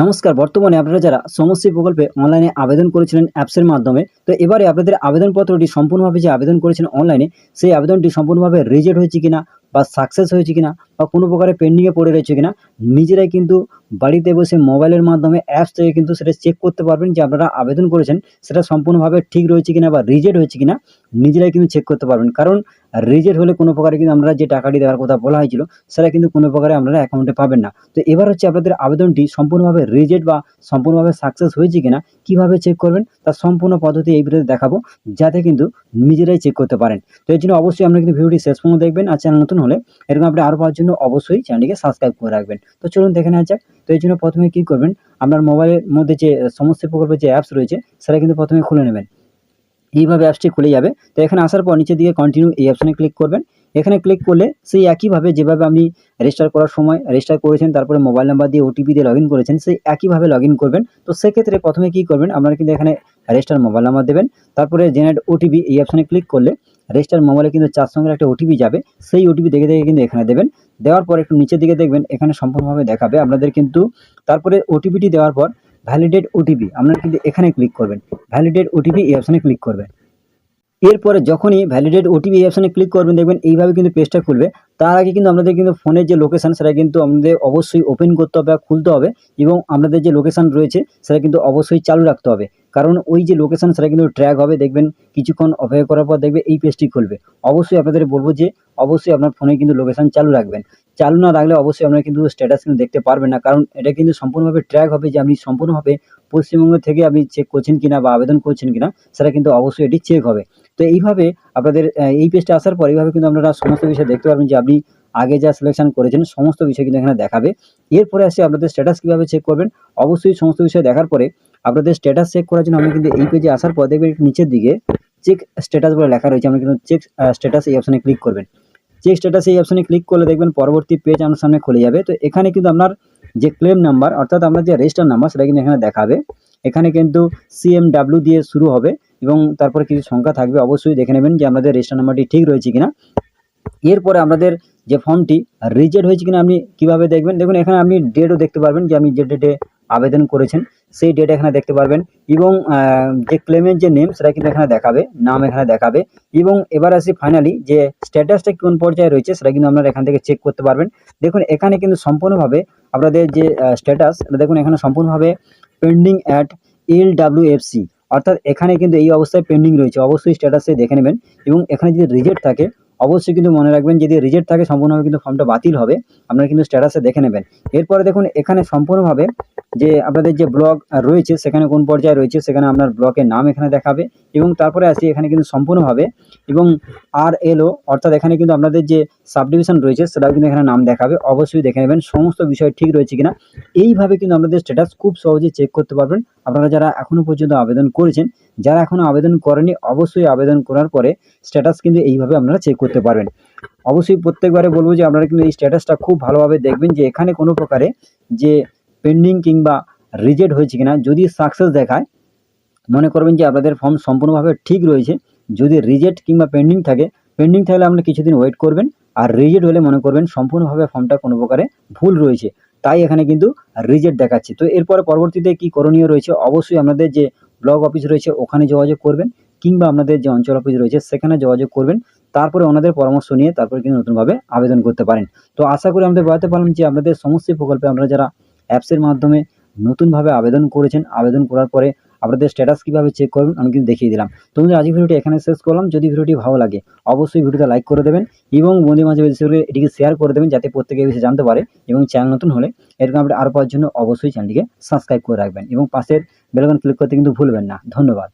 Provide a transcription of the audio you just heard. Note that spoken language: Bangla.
নমস্কার, বর্তমানে আপনারা যারা সমষ্টি প্রকল্পে অনলাইনে আবেদন করেছিলেন অ্যাপসের মাধ্যমে, তো এবারে আপনাদের আবেদনপত্রটি সম্পূর্ণভাবে যে আবেদন করেছেন অনলাইনে সেই আবেদনটি সম্পূর্ণভাবে রিজেক্ট হয়েছে কিনা বা সাকসেস হয়েছে কিনা বা কোনো প্রকারে পেন্ডিংয়ে পড়ে রয়েছে কিনা, নিজেরাই কিন্তু বাড়িতে বসে মোবাইলের মাধ্যমে অ্যাপস থেকে কিন্তু সেটা চেক করতে পারবেন যে আপনারা আবেদন করেছেন, সেটা সম্পূর্ণভাবে ঠিক রয়েছে কিনা বা রিজেক্ট হয়েছে কিনা, নিজেরাই কিন্তু চেক করতে পারবেন। কারণ রিজেক্ট হলে কোনো প্রকারে কিন্তু আপনারা যে টাকাটি দেওয়ার কথা বলা হয়েছিল, সেটা কিন্তু কোনো প্রকারে আপনারা অ্যাকাউন্টে পাবেন না। তো এবার হচ্ছে আপনাদের আবেদনটি সম্পূর্ণভাবে রিজেক্ট বা সম্পূর্ণভাবে সাকসেস হয়েছে কিনা, কীভাবে চেক করবেন তার সম্পূর্ণ পদ্ধতি এই ভিডিওতে দেখাবো, যাতে কিন্তু নিজেরাই চেক করতে পারেন। তো এর জন্য অবশ্যই আপনারা কিন্তু ভিডিওটি শেষ পর্যন্ত দেখবেন আর চ্যানেল নতুন হলে এরকম আপনি আরও পাওয়ার জন্য অবশ্যই চ্যানেলটিকে সাবস্ক্রাইব করে রাখবেন। তো চলুন দেখে নেওয়া যাক, তো এই জন্য প্রথমে কী করবেন, আপনার মোবাইলের মধ্যে যে সমস্ত প্রকল্পের যে অ্যাপস রয়েছে, সেটা কিন্তু প্রথমে খুলে নেবেন। এইভাবে অ্যাপসটি খুলে যাবে। তো এখানে আসার পর নিচের দিকে কন্টিনিউ এই অপশানে ক্লিক করবেন। এখানে ক্লিক করলে সেই একইভাবে যেভাবে আপনি রেজিস্টার করার সময় রেজিস্টার করেছেন, তারপরে মোবাইল নাম্বার দিয়ে ওটিপি দিয়ে লগ করেছেন, সেই একইভাবে লগ করবেন। তো সেক্ষেত্রে প্রথমে কী করবেন, আপনারা কিন্তু এখানে রেজিস্টার মোবাইল নাম্বার দেবেন। তারপরে জেনারেট ওটিপি এই অপশানে ক্লিক করলে রেজিস্টার মোবাইলে কিন্তু চার সঙ্গে একটা ওটিপি যাবে। সেই ওটিপি দেখে দেখে কিন্তু এখানে দেবেন। দেওয়ার পর একটু নিচের দিকে দেখবেন, এখানে সম্পূর্ণভাবে দেখাবে। আপনাদের কিন্তু তারপরে ওটিপিটি দেওয়ার পর ভ্যালিডেট ওটিপি আপনারা কিন্তু এখানে ক্লিক করবেন। ভ্যালিডেট ওটিপি এই অপশানে ক্লিক করবেন। এরপরে যখনই ভ্যালিডেট ওটিপি এই অপশানে ক্লিক করবেন, দেখবেন এইভাবে কিন্তু পেজটা খুলবে। তার আগে কিন্তু আপনাদের কিন্তু ফোনের যে লোকেশান সেটা কিন্তু আমাদের অবশ্যই ওপেন করতে হবে খুলতে হবে এবং আপনাদের যে লোকেশান রয়েছে সেটা কিন্তু অবশ্যই চালু রাখতে হবে। কারণ ওই যে লোকেশান সেটা কিন্তু ট্র্যাক হবে, দেখবেন কিছুক্ষণ অপেক্ষা করার পর দেখবে এই পেজটি খুলবে। অবশ্যই আপনাদের বলব যে অবশ্যই আপনার ফোনে কিন্তু লোকেশান চালু রাখবেন। চালু না রাখলে অবশ্যই আপনারা কিন্তু স্ট্যাটাস কিন্তু দেখতে পারবেন না, কারণ এটা কিন্তু সম্পূর্ণভাবে ট্র্যাক হবে যে আপনি সম্পূর্ণভাবে পশ্চিমবঙ্গ থেকে আপনি চেক করছেন কিনা বা আবেদন করছেন কিনা, সেটা কিন্তু অবশ্যই এটি চেক হবে। তো এইভাবে আপনাদের এই পেজটা আসার পর এইভাবে কিন্তু আপনারা সমস্ত বিষয় দেখতে পারবেন যে আপনি আগে যা সিলেকশন করেছেন, সমস্ত বিষয় কিন্তু এখানে দেখাবে। এরপরে আসে আপনাদের স্ট্যাটাস কীভাবে চেক করবেন। অবশ্যই সমস্ত বিষয় দেখার পরে আপনাদের স্ট্যাটাস চেক করার জন্য আপনি কিন্তু এই পেজে আসার পর দেখবেন নিচের দিকে চেক স্ট্যাটাস বলে লেখা রয়েছে। আপনি কিন্তু চেক স্ট্যাটাস এই অপশানে ক্লিক করবেন। চেক স্ট্যাটাস এই অপশানে ক্লিক করলে দেখবেন পরবর্তী পেজ আপনার সামনে খুলে যাবে। তো এখানে কিন্তু আপনার যে ক্লেম নাম্বার অর্থাৎ আপনার যে রেজিস্টার নাম্বার সেটা কিন্তু এখানে দেখাবে। এখানে কিন্তু সিএমডাব্লিউ দিয়ে শুরু হবে এবং তারপরে কিছু সংখ্যা থাকবে। অবশ্যই দেখে নেবেন যে আপনাদের রেজিস্টার নাম্বারটি ঠিক রয়েছে কিনা। এরপরে আপনাদের যে ফর্মটি রিজেক্ট হয়েছে কিনা আপনি কীভাবে দেখবেন? দেখুন, এখানে আপনি ডেটও দেখতে পারবেন যে আপনি যে ডেটে আবেদন করেছেন, সেই ডেট এখানে দেখতে পারবেন। এবং যে ক্লেমের যে নেম সেটা কিন্তু এখানে দেখাবে, নাম এখানে দেখাবে। এবং এবার আসি ফাইনালি যে স্ট্যাটাসটা কোন পর্যায়ে রয়েছে, সেটা কিন্তু আপনারা এখান থেকে চেক করতে পারবেন। দেখুন, এখানে কিন্তু সম্পূর্ণভাবে আপনাদের যে স্ট্যাটাস দেখুন, এখানে সম্পূর্ণভাবে পেন্ডিং অ্যাট এল ডাব্লিউএফসি অর্থাৎ এখানে কিন্তু এই অবস্থায় পেন্ডিং রয়েছে, অবশ্যই স্ট্যাটাসে দেখে নেবেন। এবং এখানে যদি রিজেক্ট থাকে অবশ্যই কিন্তু মনে রাখবেন, যদি রিজেক্ট থাকে, সম্পূর্ণভাবে কিন্তু ফর্মটা বাতিল হবে। আপনারা কিন্তু স্ট্যাটাসে দেখে নেবেন। এরপরে দেখুন, এখানে সম্পূর্ণভাবে যে আপনাদের যে ব্লক রয়েছে, সেখানে কোন পর্যায়ে রয়েছে, সেখানে আপনার ব্লকের নাম এখানে দেখাবে এবং তারপরে আসি এখানে কিন্তু সম্পূর্ণভাবে এবং আর এলও অর্থাৎ এখানে কিন্তু আপনাদের যে সাব ডিভিশন রয়েছে, সেটাও কিন্তু এখানে নাম দেখাবে। অবশ্যই দেখে নেবেন, সমস্ত বিষয় ঠিক রয়েছে কিনা। এইভাবে কিন্তু আপনাদের স্ট্যাটাস খুব সহজে চেক করতে পারবেন। আপনারা যারা এখনও পর্যন্ত আবেদন করেছেন, যারা এখনও আবেদন করেনি অবশ্যই আবেদন করার পরে স্ট্যাটাস কিন্তু এইভাবে আপনারা চেক করতে পারবেন। অবশ্যই প্রত্যেকবারে বলব যে আপনারা কিন্তু এই স্ট্যাটাসটা খুব ভালোভাবে দেখবেন যে এখানে কোনো প্রকারে যে পেন্ডিং কিংবা রিজেক্ট হয়েছে কিনা, যদি সাকসেস দেখায়, মনে করবেন যে আপনাদের ফর্ম সম্পূর্ণভাবে ঠিক রয়েছে। যদি রিজেক্ট কিংবা পেন্ডিং থাকে পেন্ডিং থাকলে আপনি কিছুদিন ওয়েট করবেন আর রিজেক্ট হলে মনে করবেন সম্পূর্ণভাবে ফর্মটা কোনো প্রকারে ভুল রয়েছে। তাই এখানে কিন্তু রিজেক্ট দেখাচ্ছে। তো এরপরে পরবর্তীতে কি করণীয় রয়েছে? অবশ্যই আপনাদের যে ব্লক অফিস রয়েছে, ওখানে যোগাযোগ করবেন কিংবা আপনাদের যে অঞ্চল অফিস রয়েছে, সেখানে যোগাযোগ করবেন। তারপরে ওনাদের পরামর্শ নিয়ে তারপরে কিন্তু নতুনভাবে আবেদন করতে পারেন। তো আশা করি আমাদের বলাতে পারলাম যে আপনাদের সমস্ত প্রকল্পে আপনারা যারা অ্যাপসের মাধ্যমে নতুনভাবে আবেদন করেছেন। আবেদন করার পরে আপনাদের স্ট্যাটাস কীভাবে চেক করবেন আমি কিন্তু দেখিয়ে দিলাম। তো বন্ধুরা, আজকের ভিডিওটি এখানে শেষ করলাম। যদি ভিডিওটি ভালো লাগে, অবশ্যই ভিডিওটা লাইক করে দেবেন এবং বন্ধু মাঝে এটিকে শেয়ার করে দেবেন যাতে প্রত্যেকে বেশি জানতে পারে এবং চ্যানেল নতুন হলে এরকম আপনি আরও পাওয়ার জন্য অবশ্যই চ্যানেলটিকে সাবস্ক্রাইব করে রাখবেন এবং পাশের বেলকন ক্লিক করতে কিন্তু ভুলবেন না। ধন্যবাদ।